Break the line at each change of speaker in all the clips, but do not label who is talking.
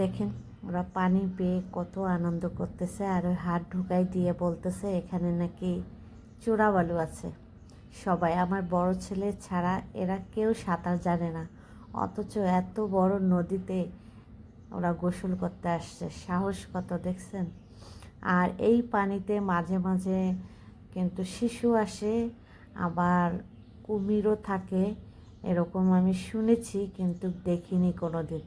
দেখেন, ওরা পানি পেয়ে কত আনন্দ করতেছে আর ওই হাত ঢুকাই দিয়ে বলতেছে, এখানে নাকি চোরাবালু আছে। সবাই, আমার বড় ছেলে ছাড়া এরা কেউ সাঁতার জানে না। অথচ এত বড় নদীতে ওরা গোসল করতে আসছে। সাহস কত দেখছেন? আর এই পানিতে মাঝে মাঝে কিন্তু শিশু আসে, আবার কুমিরও থাকে। এরকম আমি শুনেছি কিন্তু দেখিনি কোনো দিন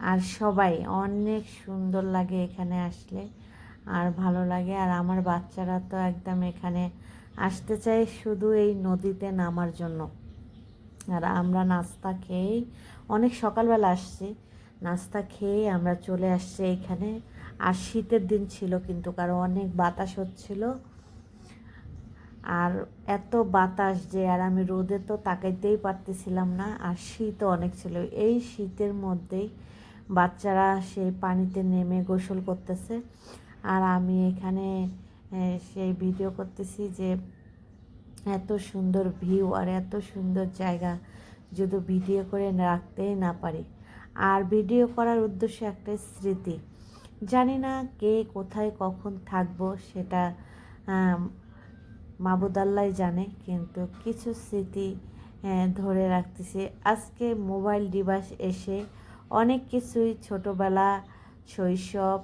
আর সবাই অনেক সুন্দর লাগে এখানে আসলে। আর ভালো লাগে। আর আমার বাচ্চারা তো একদম এখানে আসতে চায় শুধু এই নদীতে নামার জন্য। আর আমরা নাস্তা খেয়েই অনেক সকালবেলা আসছি। নাস্তা খেয়ে আমরা চলে আসছি এইখানে আর শীতের দিন ছিল কিন্তু, কারণ অনেক বাতাস হচ্ছিল। আর এত বাতাস যে, আর আমি রোদে তো তাকাইতেই পারতেছিলাম না। আর শীতও অনেক ছিল। এই শীতের মধ্যেই বাচ্চারা সেই পানিতে নেমে গোসল করতেছে। আর আমি এখানে সেই ভিডিও করতেছি যে এত সুন্দর ভিউ আর এত সুন্দর জায়গা যদি ভিডিও করে রাখতেই না পারি। আর ভিডিও করার উদ্দেশ্য একটা স্মৃতি। জানি না কে কোথায় কখন থাকব সেটা মাবুদাল্লাই জানে, কিন্তু কিছু স্মৃতি ধরে রাখতেছি। আজকে মোবাইল ডিভাইস এসে অনেক কিছুই ছোটোবেলা, শৈশব,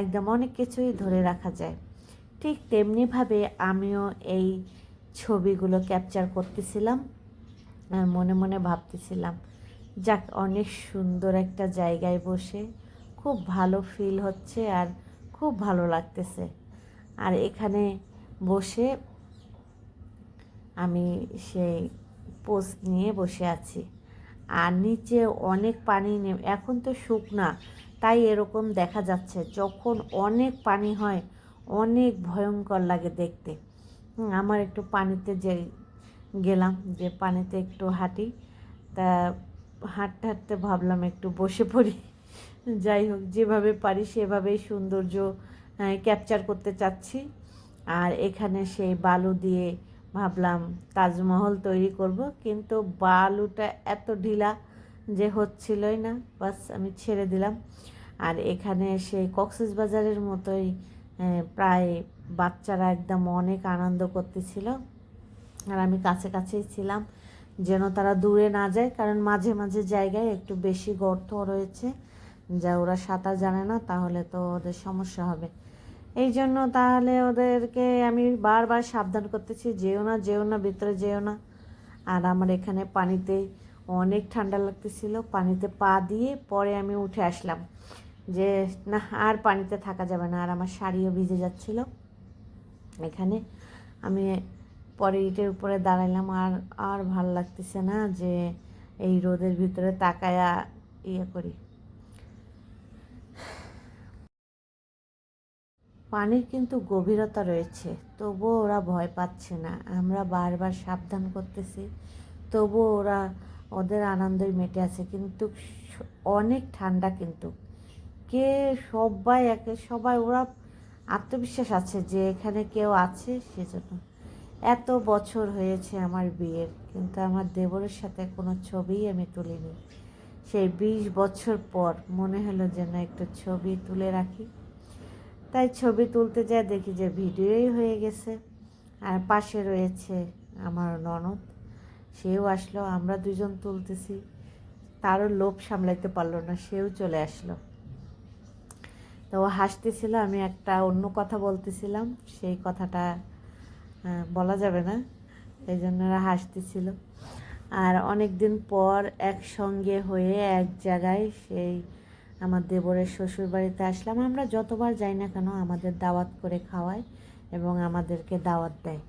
একদম অনেক কিছুই ধরে রাখা যায়। ঠিক তেমনিভাবে আমিও এই ছবিগুলো ক্যাপচার করতেছিলাম, আর মনে মনে ভাবতেছিলাম, যাক, অনেক সুন্দর একটা জায়গায় বসে খুব ভালো ফিল হচ্ছে আর খুব ভালো লাগতেছে। আর এখানে বসে আমি সেই পোস্ট নিয়ে বসে আছি। আর নিচে অনেক পানি নেমে, এখন তো শুকনা, তাই এরকম দেখা যাচ্ছে যখন অনেক পানি হয়, অনেক ভয়ঙ্কর লাগে দেখতে। আমার একটু পানিতে যে গেলাম, যে পানিতে একটু হাঁটি, তা হাঁটতে হাঁটতে ভাবলাম একটু বসে পড়ি। যাই হোক, যেভাবে পারি সেভাবেই সৌন্দর্য ক্যাপচার করতে চাচ্ছি। আর এখানে সেই বালু দিয়ে ভাবলাম তাজমহল তৈরি করব, কিন্তু বালুটা এত ঢিলা যে হচ্ছিলই না। বাস আমি ছেড়ে দিলাম। আর এখানে সেই কক্সেস বাজারের মতোই প্রায় বাচ্চারা একদম অনেক আনন্দ করতেছিল। আর আমি কাছে কাছেই ছিলাম, যেন তারা দূরে না যায়, কারণ মাঝে মাঝে জায়গায় একটু বেশি গর্ত রয়েছে। যা ওরা সাঁতার জানে না, তাহলে তো ওদের সমস্যা হবে। এই জন্য তাহলে ওদেরকে আমি বারবার সাবধান করতেছি, যেও না যেও না, ভিতরে যেও না। আর আমার এখানে পানিতে অনেক ঠান্ডা লাগতেছিল, পানিতে পা দিয়ে পরে আমি উঠে আসলাম। যে, না, আর পানিতে থাকা যাবে না, আর আমার শাড়িও ভিজে যাচ্ছিল। এখানে আমি পরে ইটের উপরে দাঁড়াইলাম, আর আর ভালো লাগতেছে না যে এই রোদের ভিতরে তাকায়া ইয়ে করি। পানির কিন্তু গভীরতা রয়েছে, তবুও ওরা ভয় পাচ্ছে না। আমরা বারবার সাবধান করতেছি, তবুও ওরা ওদের আনন্দই মেটে আছে। কিন্তু অনেক ঠান্ডা কিন্তু। কে সবাই একে, সবাই ওরা আত্মবিশ্বাস আছে যে এখানে কেউ আছে সেজন্য। এত বছর হয়েছে আমার বিয়ের, কিন্তু আমার দেবরের সাথে কোনো ছবিই আমি তুলিনি। সেই বিশ বছর পর মনে হলো যেন একটু ছবি তুলে রাখি। তাই ছবি তুলতে যায়, দেখি যে ভিডিওই হয়ে গেছে। আর পাশে রয়েছে আমার ননদ, সেও আসলো, আমরা দুজন তুলতেছি। তারও লোভ সামলাইতে পারল না, সেও চলে আসলো। তো ও হাসতেছিল, আমি একটা অন্য কথা বলতেছিলাম, সেই কথাটা বলা যাবে না, এই জন্য ওরা হাসতেছিল। আর অনেক দিন পর একসঙ্গে হয়ে এক জায়গায় সেই আমার দেবরের শ্বশুর বাড়িতে আসলাম। আমরা যতবার যাই না কেন, আমাদের দাওয়াত করে খাওয়ায় এবং আমাদেরকে দাওয়াত দেয়।